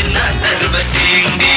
என்ன தருவ சீண்டி?